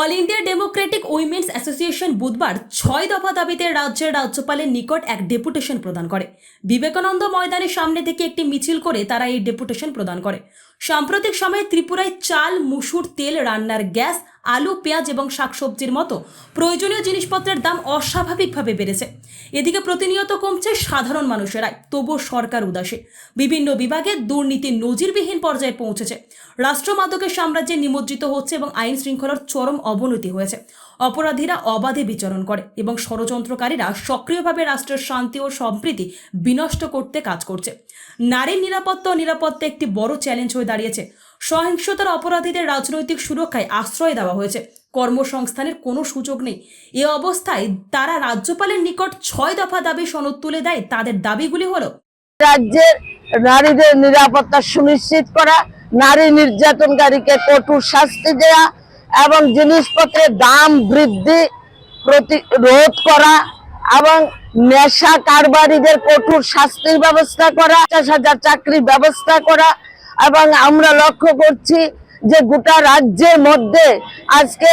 All India Democratic Women's Association বুধবার ছয় দফা দাবিতে রাজ্যের রাজ্যপালের নিকট এক ডেপুটেশন প্রদান করে। বিবেকানন্দ ময়দানের সামনে থেকে একটি মিছিল করে তারা এই ডেপুটেশন প্রদান করে। সাম্প্রতিক সময়ে ত্রিপুরায় চাল, মুসুর তেল, রান্নার গ্যাস, আলু, পেঁয়াজ এবং শাকসবজির মতো প্রয়োজনীয় জিনিসপত্রের দাম অস্বাভাবিকভাবে বেড়েছে। এদিকে প্রতিনিয়ত কমছে সাধারণ মানুষেরাই, তবুও সরকার উদাসীন বিভিন্ন বিভাগে দুর্নীতি নজিরবিহীন পর্যায়ে পৌঁছেছে। রাষ্ট্রমাদকের সাম্রাজ্যে নিমজ্জিত হচ্ছে এবং আইন শৃঙ্খলার চরম অবনতি হয়েছে। অপরাধীরা অবাধে বিচরণ করে এবং ষড়যন্ত্রকারীরা সক্রিয়ভাবে রাষ্ট্রের শান্তি ও সম্প্রীতি বিনষ্ট করতে কাজ করছে। নারীর নিরাপত্তা ও নিরাপত্তা একটি বড় চ্যালেঞ্জ হয়ে দাঁড়িয়েছে। সহিংসতার অপরাধীদের রাজনৈতিক সুরক্ষায় আশ্রয় দেওয়া হয়েছে। কর্মসংস্থানের কোনো সুযোগ নেই। এ অবস্থায় তারা রাজ্যপালের নিকট ছয় দফা দাবি সনদ তুলে দেয়। তাদের দাবিগুলি হলো রাজ্যের নারীদের নিরাপত্তা সুনিশ্চিত করা নারী নির্যাতনকারীকে কঠোর শাস্তি দেয়া এবং জিনিসপত্রের দাম বৃদ্ধি প্রতিরোধ করা এবং নেশা কারবারিদের কঠোর শাস্তির ব্যবস্থা করা, পঞ্চাশ হাজার চাকরির ব্যবস্থা করা এবং আমরা লক্ষ্য করছি যে গোটা রাজ্যের মধ্যে আজকে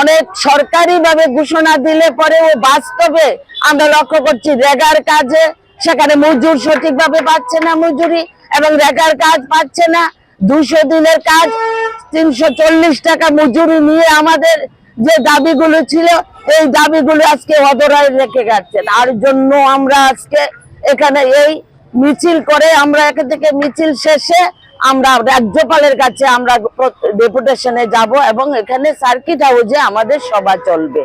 অনেক সরকারি ভাবে ঘোষণা দিলে পরেও বাস্তবে আমরা লক্ষ্য করছি রেগার কাজে। সেখানে মজুর সঠিকভাবে পাচ্ছে না মজুরি এবং রেগার কাজ পাচ্ছে না। দুশো দিনের কাজ, তিনশো চল্লিশ টাকা মজুরি নিয়ে আমাদের যে দাবিগুলো ছিল, এই দাবিগুলো আজকে অদরায় রেখে গেছেন। আর জন্য আমরা আজকে এখানে এই মিছিল করে আমরা এখান থেকে মিছিল শেষে আমরা রাজ্যপালের কাছে আমরা ডেপুটেশনে যাব এবং এখানে সার্কিট হাউসে আমাদের সভা চলবে।